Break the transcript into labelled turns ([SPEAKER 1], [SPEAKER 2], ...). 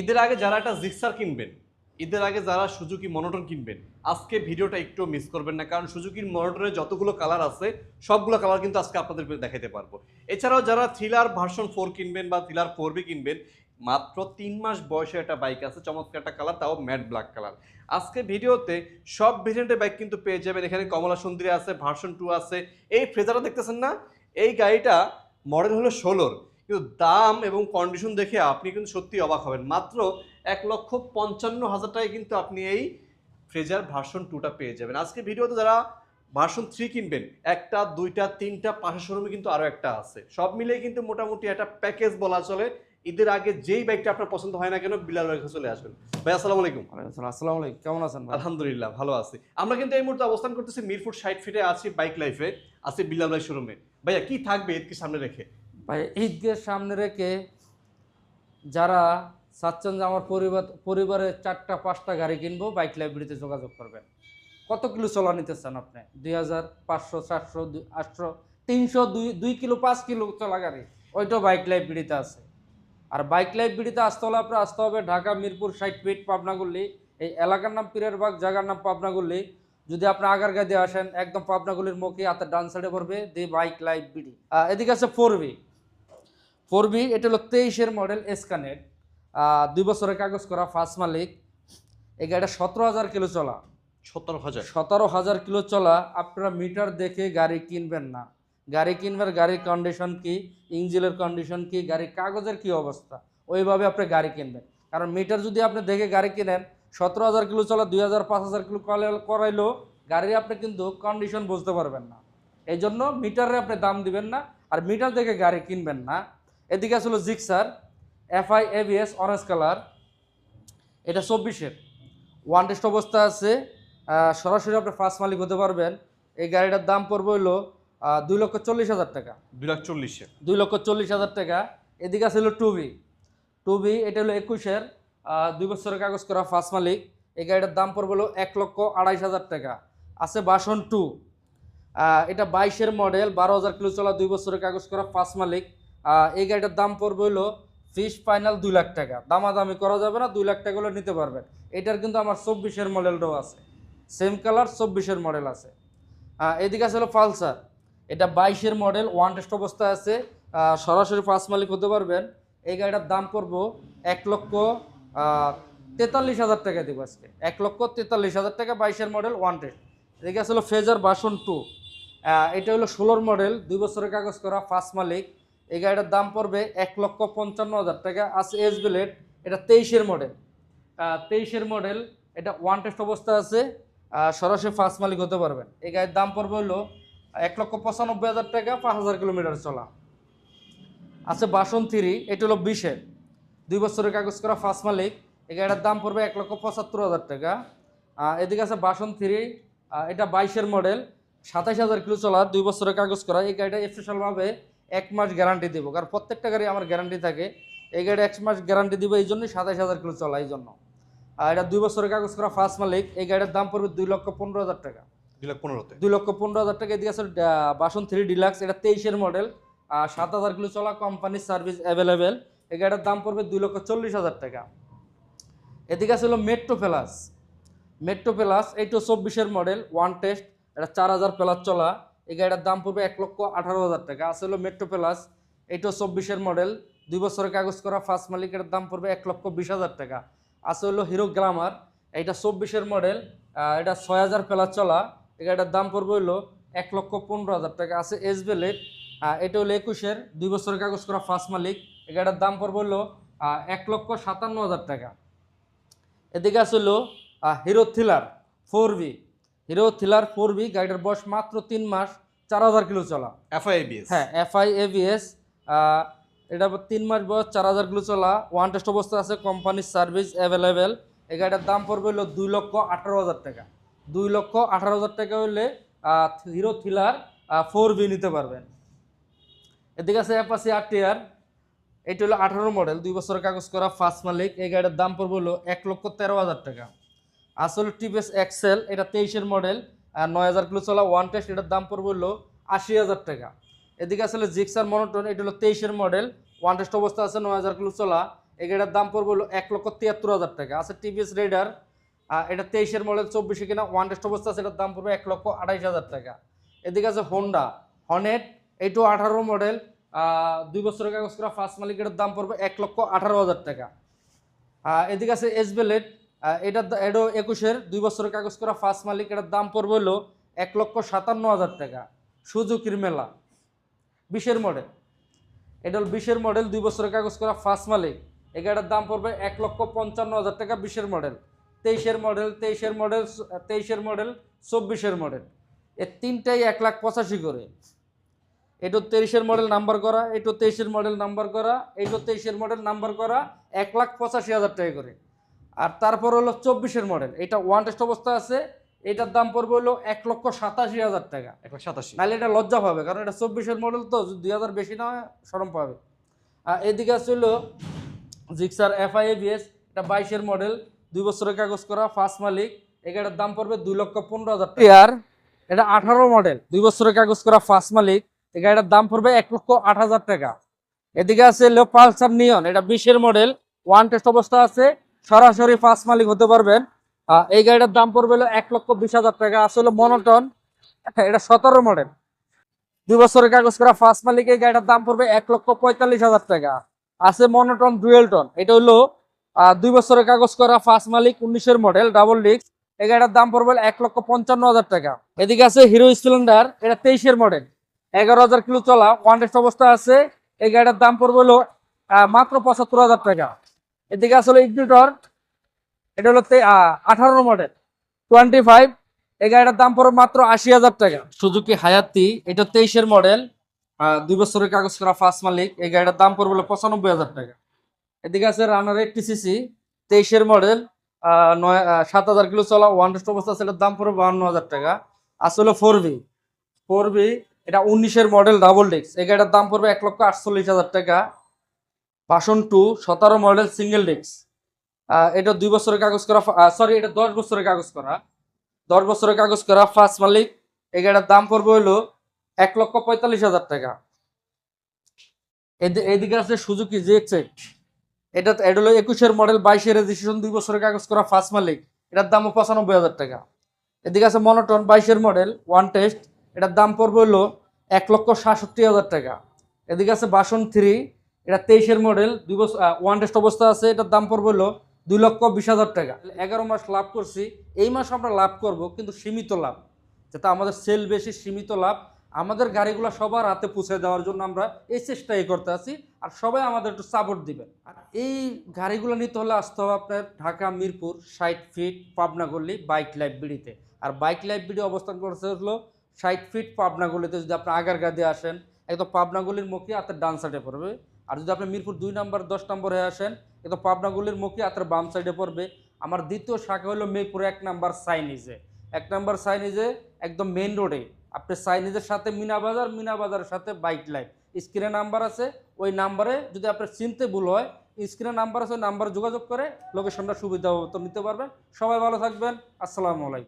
[SPEAKER 1] ঈদের আগে যারা একটা জিক্সার কিনবেন, ঈদের আগে যারা সুজুকি মনোটন কিনবেন, আজকে ভিডিওটা একটু মিস করবেন না, কারণ সুজুকির মনোটনের যতগুলো কালার আছে, সবগুলো কালার কিন্তু আজকে আপনাদের দেখাতে পারব। এছাড়াও যারা থ্রিলার ভার্সন ফোর কিনবেন বা থ্রিলার ফোর বি কিনবেন, মাত্র তিন মাস বয়সে একটা বাইক আছে, চমৎকার একটা কালার তাও ম্যাট ব্ল্যাক কালার আজকে ভিডিওতে সব ভেরিয়েন্টের বাইক কিন্তু পেয়ে যাবেন, এখানে কমলা সুন্দরী আছে ভার্সন টু আছে, এই ফ্রেজারটা দেখতেছেন না? এই গাড়িটা মডেল হলো ষোলোর। কিন্তু দাম এবং কন্ডিশন দেখে আপনি কিন্তু সত্যি অবাক হবেন। মাত্র এক লক্ষ পঞ্চান্ন হাজার টাকায় কিন্তু আপনি এই ফ্রেজার ভার্সন টুটা পেয়ে যাবেন। আজকে ভিডিওতে যারা ভার্সন থ্রি কিনবেন একটা দুইটা তিনটা পাশের শোরুমে কিন্তু আরও একটা আছে। সব মিলিয়ে কিন্তু মোটামুটি একটা প্যাকেজ বলা চলে। ঈদের আগে যেই বাইকটা আপনার পছন্দ হয় না কেন বিলাল ভাই চলে আসবেন। ভাই আসসালামু আলাইকুম।
[SPEAKER 2] আসসালাম। আলাইকুম। কেমন আছেন
[SPEAKER 1] আলহামদুলিল্লাহ ভালো আছি। আমরা কিন্তু এই মুহূর্তে অবস্থান করতেছি মিরপুর সাইড ফিটে আছি বাইক লাইফে আছি বিলাল ভাই শোরুমে ভাইয়া কি থাকবে ঈদকে সামনে রেখে?
[SPEAKER 2] ঈদকে সামনে রেখে যারা চাচ্ছেন যে আমার পরিবার পরিবারে চারটা, পাঁচটা গাড়ি কিনবো, বাইক লাইব্রেরিতে যোগাযোগ করবেন। কত কিলো চলা নিতে চান আপনি? দুই হাজার পাঁচশো চারশো আটশো, তিনশো, দুই দুই কিলো, পাঁচ কিলো চলা গাড়ি, ওইটাও বাইক লাইব্রেরিতে আছে। আর বাইক লাইব্রেরিতে আসতে হলে আপনার আসতে হবে ঢাকা, মিরপুর সাইড ফিট পাবনাগুল্লি এই এলাকার নাম পীরের বাগ জায়গার নাম পাবনাগুল্লি যদি আপনি আগারগা দিয়ে আসেন, একদম পাবনাগুলির মুখে হাতের ডান সাইডে পড়বে দি বাইক লাইব্রেরি। এদিকে আছে ফোর বি ফোর বি এটা হলো তেইশের মডেল এসকানেট দুই বছরের কাগজ করা ফার্স্ট মালিক। এই গাড়িটা সতেরো হাজার কিলো চলা।
[SPEAKER 1] সতেরো হাজার।
[SPEAKER 2] সতেরো হাজার কিলো চলা আপনারা মিটার দেখে গাড়ি কিনবেন না। গাড়ি কিনবেন গাড়ির কন্ডিশন কি ইঞ্জিনের কন্ডিশন কি গাড়ির কাগজের কি অবস্থা ওইভাবে আপনি গাড়ি কিনবেন। কারণ মিটার যদি আপনি দেখে গাড়ি কিনেন সতেরো হাজার কিলো চলা দুই হাজার পাঁচ হাজার কিলো করাইলে- করাইলেও গাড়ির আপনি কিন্তু কন্ডিশন বুঝতে পারবেন না। এই জন্য মিটারে আপনি দাম দিবেন না আর মিটার দেখে গাড়ি কিনবেন না। এদিকে আসলে Gixxer FI ABS orange colour এটা চব্বিশের। ওয়ান টেস্ট অবস্থা আছে সরাসরি আপনি ফার্স্ট মালিক হতে পারবেন। এই গাড়িটার দাম পড়বে হলো দুই লক্ষ চল্লিশ হাজার টাকা।
[SPEAKER 1] দুই লাখ চল্লিশে
[SPEAKER 2] দুই লক্ষ চল্লিশ হাজার টাকা। এদিকে আছে হলো টু বি টু বি এটা হলো একুশের দুই বছরের কাগজ করা ফার্স্ট মালিক। এই গাড়িটার দাম পড়বে হলো এক লক্ষ আড়াইশ হাজার টাকা। আছে বাসন টু এটা বাইশের মডেল বারো হাজার কিলো চলা দুই বছরের কাগজ করা ফার্স্ট মালিক। এই গাড়িটার দাম পড়বে হলো ফিস ফাইনাল দুই লাখ টাকা। দামাদামি করা যাবে না, দুই লাখ টাকা হলে নিতে পারবেন। এটার কিন্তু আমার চব্বিশের মডেলটাও আছে। সেম কালার চব্বিশের মডেল আছে। এদিকে আছে হলো পালসার। এটা বাইশের মডেল ওয়ান টেস্ট অবস্থায় আছে। সরাসরি পাঁচ মালিক হতে পারবেন। এই গাড়িটার দাম পড়ব এক লক্ষ তেতাল্লিশ হাজার টাকা দেবো আজকে। এক লক্ষ তেতাল্লিশ হাজার টাকা বাইশের মডেল ওয়ান টেস্ট এদিকে আছে হলো ফেজার বাসন টু এটা হলো ষোলোর মডেল দুই বছরের কাগজ করা ফার্স্ট মালিক। এই গাড়িটার দাম পড়বে এক লক্ষ পঞ্চান্ন হাজার টাকা। আছে এস বিলেট এটা তেইশের মডেল তেইশের মডেল এটা ওয়ান টেস্ট অবস্থা আছে সরাসরি ফার্স্ট মালিক হতে পারবেন। এই গাড়ির দাম পড়বে হলো এক লক্ষ পঁচানব্বই হাজার টাকা, পাঁচ হাজার কিলোমিটার চলা। আছে বাসন থ্রি, এটা হলো বিশের। দুই বছরের কাগজ করা ফার্স্ট মালিক, এই গাড়িটার দাম পড়বে এক লক্ষ পঁচাত্তর হাজার টাকা। এদিকে আছে বাসন থ্রি এটা বাইশের মডেল সাতাইশ হাজার কিলো চলা, দুই বছরের কাগজ করা। এই গাড়িটা স্পেশালভাবে এক মাস গ্যারান্টি দেবো। কারণ প্রত্যেকটা গাড়ি আমার গ্যারান্টি থাকে। এই গাড়ি এক মাস গ্যারান্টি দিব এই জন্যই সাতাইশ হাজার কিলো চলা এই জন্য। আর এটা দুই বছরের কাগজ করা ফার্স্ট মালিক এই গাড়ির দাম পড়বে দুই লক্ষ পনেরো হাজার টাকা।
[SPEAKER 1] দুই লাখ পনেরোতে?
[SPEAKER 2] দুই লক্ষ পনেরো হাজার টাকা। এদিকে আছে বাসন থ্রি ডিলাক্স এটা তেইশের মডেল আর সাত হাজার কিলো চলা কোম্পানির সার্ভিস অ্যাভেলেবেল এই গাড়িটার দাম পড়বে দুই লক্ষ চল্লিশ হাজার টাকা। এদিকে আছে হলো মেট্রো প্লাস মেট্রো প্লাস এইটো চব্বিশের মডেল ওয়ান টেস্ট এটা চার হাজার প্লাস চলা। এই গাড়িটার দাম পড়বে এক লক্ষ আঠারো হাজার টাকা। আছে হলো মেট্রো প্লাস এইটো চব্বিশের মডেল দুই বছরের কাগজ করা ফার্স্ট মালিকের দাম পড়বে এক লক্ষ বিশ হাজার টাকা। আছে হলো হিরো গ্লামার এইটা চব্বিশের মডেল এটা ছয় হাজার প্লাস চলা। এই গাড়িটার দাম পড়বে হলো এক লক্ষ পনেরো হাজার টাকা। আছে এস বেলেট এটা হলো একুশের। দুই বছরের কাগজ করা ফার্স্ট মালিক। এই গাড়িটার দাম পড়বে হলো এক লক্ষ সাতান্ন হাজার টাকা। এদিকে আসলো Hero Thriller four B Hero Thriller four B গাড়িটার বয়স মাত্র তিন মাস চার হাজার কিলো চলা।
[SPEAKER 1] এফআইবিএস
[SPEAKER 2] হ্যাঁ এফআই এভিএস এটা তিন মাস বয়স চার হাজার কিলো চলা। ওয়ান টেস্ট অবস্থা আছে কোম্পানির সার্ভিস অ্যাভেলেবেল এই গাড়িটার দাম পড়বে হলো দুই লক্ষ আঠারো হাজার টাকা। দুই লক্ষ আঠারো হাজার টাকা হলে হিরো থ্রিলার ফোর বি নিতে পারবেন। এদিকে আছে অ্যাপাসি আর টিয়ার এটা হলো আঠারো মডেল দুই বছরের কাগজ করা ফার্স্ট মালিক। এই গাড়ির দাম পড়বে হলো এক লক্ষ তেরো হাজার টাকা। আসলে টিভিএস এক্সেল, এটা তেইশের মডেল, আর নয় হাজার কিলো চলা ওয়ান টেস্ট, এটার দাম পড়বে হলো আশি হাজার টাকা। এদিকে আসলে জিক্সার মনোটন, এটা হলো তেইশের মডেল, ওয়ান টেস্ট অবস্থা আছে নয় হাজার কিলো চলা এই গাড়িটার দাম পড়বে হলো এক লক্ষ তিয়াত্তর হাজার টাকা। আছে টিভিএস রেডার এটা তেইশের মডেল, চব্বিশে কিনা ওয়ান টেস্ট অবস্থা আছে, এটার দাম পড়বে এক লক্ষ আড়াইশ হাজার টাকা। এদিকে আছে হোন্ডা, হনেট এইটু আঠারো মডেল দুই বছরের কাগজ করা ফার্স্ট মালিকের দাম পড়বে এক লক্ষ আঠারো হাজার টাকা। এদিকে আছে এস এটা এডো একুশের দুই বছরের কাগজ করা ফার্স্ট মালিক, এটার দাম পড়বে হলো এক লক্ষ সাতান্ন হাজার টাকা। সুজুকির মেলা। বিশের মডেল এটা হল বিশের মডেল দুই বছরের কাগজ করা ফার্স্ট মালিক। এই গাড়িটার দাম পড়বে এক লক্ষ পঞ্চান্ন হাজার টাকা বিশের মডেল তেইশের মডেল তেইশের মডেল তেইশের মডেল চব্বিশের মডেল এর তিনটাই এক লাখ পঁচাশি করে। এটো তেইশের মডেল নাম্বার করা, এটো তেইশের মডেল নাম্বার করা, এটো তেইশের মডেল নাম্বার করা এক লাখ পঁচাশি হাজার টাকা করে। আর তারপর হলো চব্বিশের মডেল। এটা ওয়ান টেস্ট অবস্থা আছে এটার দাম পড়বে হলো এক লক্ষ সাতাশি হাজার টাকা।
[SPEAKER 1] এক লাখ সাতাশি।
[SPEAKER 2] নাহলে এটা লজ্জা পাবে কারণ এটা চব্বিশের মডেল তো দুই হাজার বেশি না হয় সরম পাবে। আর এদিকে আছে হলো জিক্সার এফআই এবিএস এটা বাইশের মডেল দুই বছরের কাগজ করা ফার্স্ট মালিক। এটার দাম পড়বে দুই লক্ষ পনেরো হাজার টাকা। আর এটা আঠারো মডেল দুই বছরের কাগজ করা ফার্স্ট মালিক। এই গাড়িটার দাম পড়বে এক লক্ষ আট হাজার টাকা। এদিকে আছে হলো পালসার নিয়ন এটা বিশের মডেল ওয়ান টেস্ট অবস্থা আছে। সরাসরি ফার্স্ট মালিক হতে পারবেন। এই গাড়িটার দাম পড়বে এক লক্ষ বিশ হাজার টাকা। আসলে মনোটন এটা সতেরো মডেল দুই বছরের কাগজ করা ফার্স্ট মালিক, এই গাড়িটার দাম পড়বে এক লক্ষ পঁয়তাল্লিশ হাজার টাকা। আছে মনোটন ডুয়েলটন এটা হলো দুই বছরের কাগজ করা ফার্স্ট মালিক, উনিশের মডেল ডাবল ডিস্ক এই গাড়িটার দাম পড়বে এক লক্ষ পঞ্চান্ন হাজার টাকা। এদিকে আছে হিরো স্প্লেন্ডার এটা তেইশের মডেল এগারো হাজার কিলো চলা ওয়ান অবস্থা আছে। এই গাড়িটার দাম পড়বে হলো মাত্র পঁচাত্তর হাজার টাকা। এদিকে আসলে ইগনিটর এটা হলো আঠারো মডেল টোয়েন্টি ফাইভ এই গাড়িটার দাম পড়বে মাত্র আশি হাজার টাকা। সুজুকি হায়াতি এটা তেইশের মডেল দুই বছরের কাগজ করা ফার্স্ট মালিক, এই গাড়িটার দাম পড়বে পঁচানব্বই হাজার টাকা। এদিকে আছে রানার এইটটি সিসি তেইশের মডেল নয় সাত হাজার কিলো চলা ওয়ান টেস্ট অবস্থা আছে, এটার দাম পড়বে বাহান্ন হাজার টাকা। আসলে ফোর বি ফোর বি এটা উনিশের মডেল ডাবল ডিস্ক এই গাড়িটার দাম পড়বে এক লক্ষ আটচল্লিশ হাজার টাকা। বাসন টু সতেরো মডেল সিঙ্গেল ডিস্ক এটা দুই বছরের কাগজ করা সরি এটা দশ বছরের কাগজ করা। দশ বছরের কাগজ করা ফার্স্ট মালিক। এই গাড়িটার দাম পড়বে হলো এক লক্ষ পঁয়তাল্লিশ হাজার টাকা। এদিকে আছে সুজুকি জিএক্সএক এটা এটা হলো একুশের মডেল বাইশের রেজিস্ট্রেশন দুই বছরের কাগজ করা ফার্স্ট মালিক। এটার দামও পঁচানব্বই হাজার টাকা। এদিকে আছে মনোটন বাইশের মডেল ওয়ান টেস্ট এটার দাম পড়বে হলো এক লক্ষ সাতষট্টি হাজার টাকা। এদিকে আছে বাসন থ্রি এটা তেইশের মডেল দুই বছর ওয়ান টেস্ট অবস্থা আছে, এটার দাম পড়বে হলো দুই লক্ষ বিশ হাজার টাকা। এগারো মাস লাভ করছি, এই মাস আমরা লাভ করব, কিন্তু সীমিত লাভ, যাতে আমাদের সেল বেশি, সীমিত লাভ, আমাদের গাড়িগুলো সবার হাতে পৌঁছে দেওয়ার জন্য আমরা এই চেষ্টাই করতে আছি, আর সবাই আমাদের একটু সাপোর্ট দিবেন। আর এই গাড়িগুলো নিতে হলে আসতে হবে আপনার ঢাকা, মিরপুর, ষাট ফিট পাবনা গল্লি বাইক লাইব্রেরিতে আর বাইক বিড়ি অবস্থান করতে হলো ষাট ফিট পাবনা গলিতে, যদি আপনি আগার গাদে আসেন, একদম পাবনা গলির মুখে হাতের ডান সাইডে পড়বে। আর যদি আপনি মিরপুর দুই নম্বর, দশ নম্বরে আসেন একদম পাবনা গলির মুখে হাতের বাম সাইডে পড়বে। আমার দ্বিতীয় শাখা হলো মেপুর এক নাম্বার সাইনিজে। এক নাম্বার সাইনিজে একদম মেইন রোডে আপনি সাইনিজের সাথে মিনা বাজার, মিনা বাজারের সাথে বাইক লাইন স্ক্রিনে নাম্বার আছে, ওই নাম্বারে যদি আপনার চিনতে ভুল হয় স্ক্রিনে নাম্বার আছে নাম্বারে যোগাযোগ করে লোকেশনটা সুবিধা নিতে পারবেন। সবাই ভালো থাকবেন। আসসালামু আলাইকুম।